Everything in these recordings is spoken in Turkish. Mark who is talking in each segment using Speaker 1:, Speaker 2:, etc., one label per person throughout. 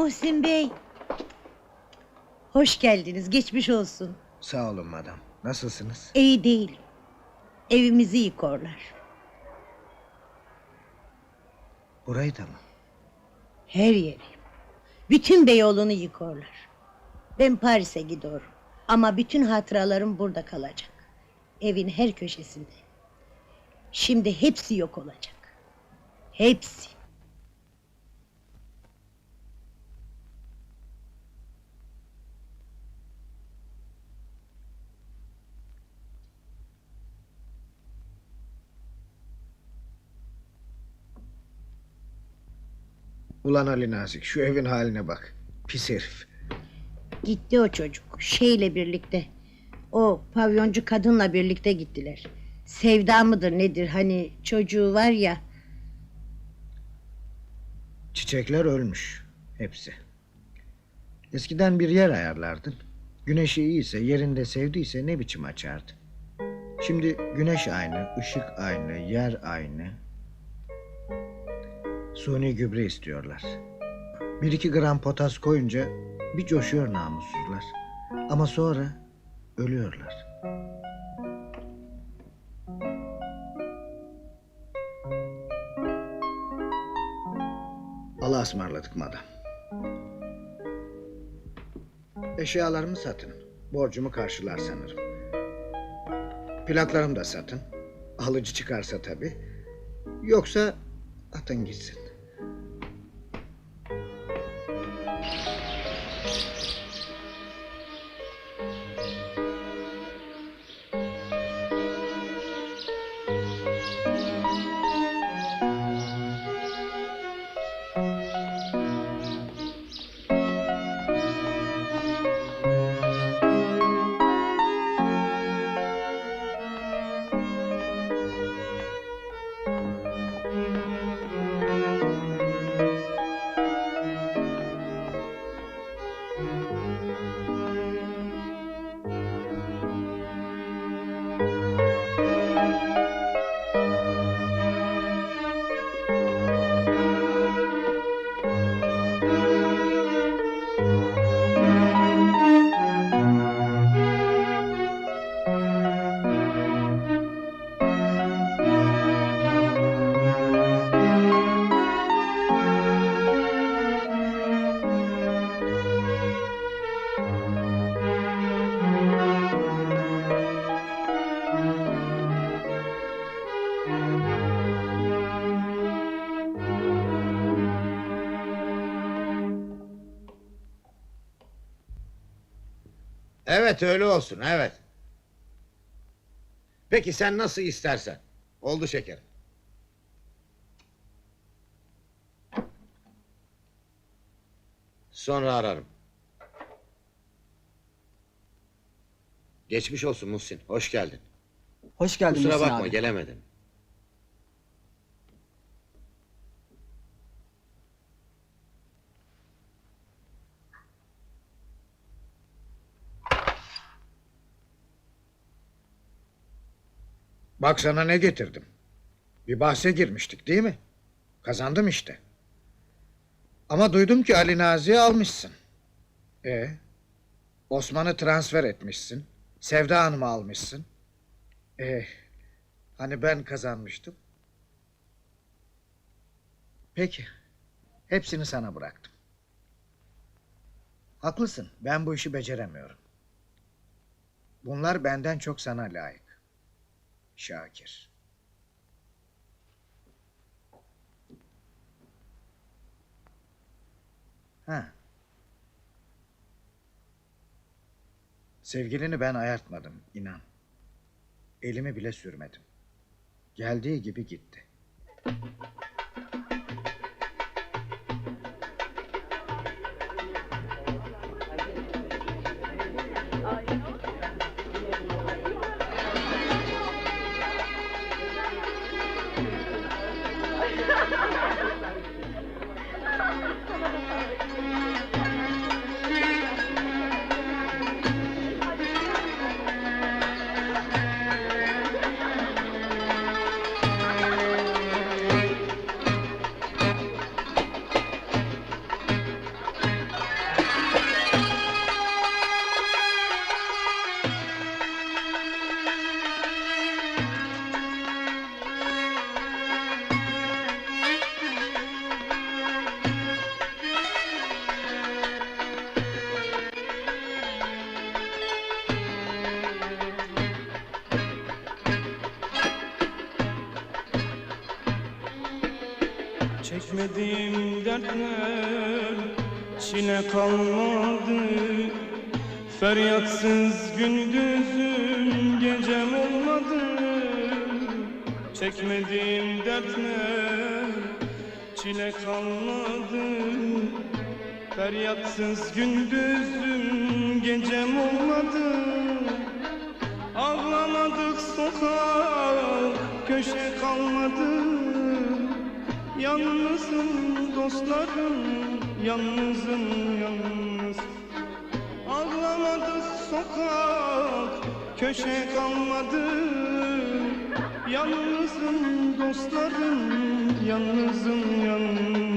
Speaker 1: Muhsin Bey. Hoş geldiniz. Geçmiş olsun.
Speaker 2: Sağ olun madam. Nasılsınız?
Speaker 1: İyi değil. Evimizi yıkorlar.
Speaker 2: Burayı da mı?
Speaker 1: Her yeri. Bütün Beyoğlu'nu yıkorlar. Ben Paris'e gidiyorum. Ama bütün hatıralarım burada kalacak. Evin her köşesinde. Şimdi hepsi yok olacak. Hepsi.
Speaker 2: Ulan Ali Nazik şu evin haline bak. Pis herif.
Speaker 1: Gitti o çocuk. Şeyle birlikte. O pavyoncu kadınla birlikte gittiler. Sevda mıdır nedir hani çocuğu var ya.
Speaker 2: Çiçekler ölmüş. Hepsi. Eskiden bir yer ayarlardın. Güneşi iyiyse, yerinde sevdiyse ne biçim açardı. Şimdi güneş aynı, ışık aynı, yer aynı. Suni gübre istiyorlar. Bir iki gram potas koyunca bir coşuyor namussuzlar. Ama sonra ölüyorlar. Allah'a ısmarladık madam. Eşyalarımı satın. Borcumu karşılar sanırım. Plaklarımı da satın. Alıcı çıkarsa tabii. Yoksa atın gitsin.
Speaker 3: Evet öyle olsun evet. Peki sen nasıl istersen. Oldu şekerim. Sonra ararım. Geçmiş olsun Muhsin. Hoş geldin.
Speaker 4: Hoş geldin
Speaker 3: Kusura
Speaker 4: Muhsin
Speaker 3: bakma
Speaker 4: abi.
Speaker 3: gelemedim.
Speaker 2: Bak sana ne getirdim. Bir bahse girmiştik değil mi? Kazandım işte. Ama duydum ki Ali Nazi'yi almışsın. E Osman'ı transfer etmişsin. Sevda Hanım'ı almışsın. E hani ben kazanmıştım. Peki. Hepsini sana bıraktım. Haklısın. Ben bu işi beceremiyorum. Bunlar benden çok sana layık. Şakir. Ha. Sevgilini ben ayartmadım, inan. Elimi bile sürmedim. Geldiği gibi gitti.
Speaker 4: Çekmediğim dertler çile kalmadı. Feryatsız gündüzüm gecem olmadı. Çekmediğim dertler çile kalmadı. Feryatsız gündüzüm gecem olmadı. Ağlamadık sokak köşe kalmadı Yalnızım dostlarım yalnızım yalnız. Ağlamadık sokak köşe kalmadı. Yalnızım dostlarım yalnızım yalnız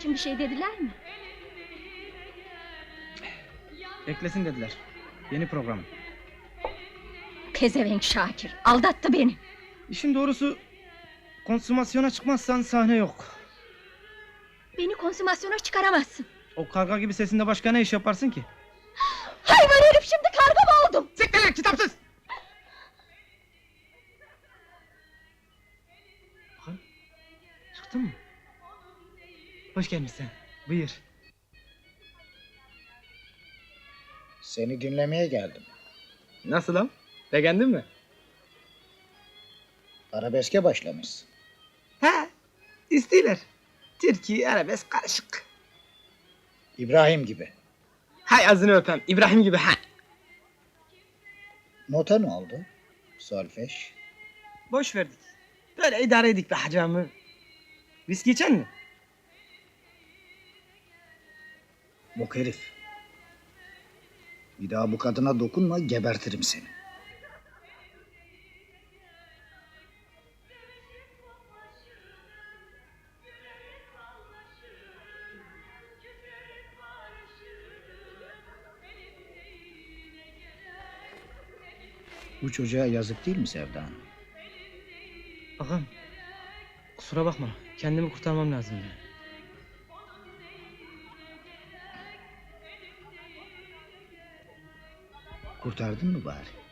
Speaker 5: için bir şey dediler mi?
Speaker 6: Eklesin dediler. Yeni program.
Speaker 5: Pezevenk Şakir. Aldattı beni.
Speaker 6: İşin doğrusu konsumasyona çıkmazsan sahne yok.
Speaker 5: Beni konsumasyona çıkaramazsın.
Speaker 6: O karga gibi sesinde başka ne iş yaparsın ki?
Speaker 5: Hayvan herif şimdi karga mı oldum?
Speaker 6: Siktir lan, kitapsız! Hoş gelmişsin. Buyur.
Speaker 2: Seni dinlemeye geldim.
Speaker 6: Nasılım? Beğendin mi?
Speaker 2: Arabeske başlamışsın.
Speaker 6: He. İstiyorlar. Türkiye arabesk karışık.
Speaker 2: İbrahim gibi.
Speaker 6: Hay ağzını öpem. İbrahim gibi ha.
Speaker 2: Nota ne oldu? Solfeş.
Speaker 6: Boş verdik. Böyle idare edik be hacamı. Viski içen mi?
Speaker 2: Bok herif. Bir daha bu kadına dokunma gebertirim seni. Bu çocuğa yazık değil mi Sevda Hanım?
Speaker 6: Ağam. Kusura bakma. Kendimi kurtarmam lazım ya.
Speaker 2: Kurtardın mı bari?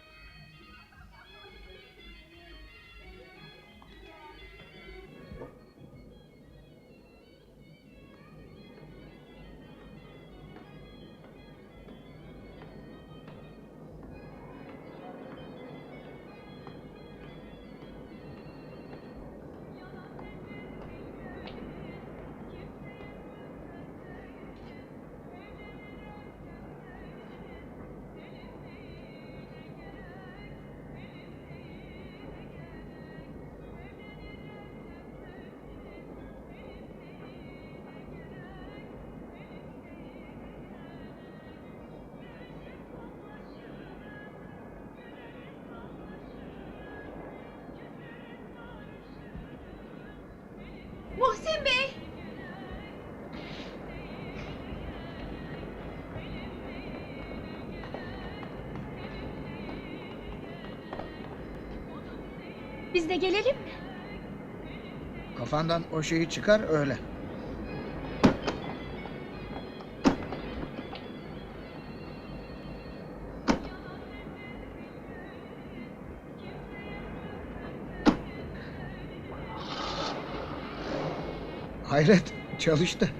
Speaker 5: Biz de gelelim mi?
Speaker 2: Kafandan o şeyi çıkar öyle. Hayret çalıştı.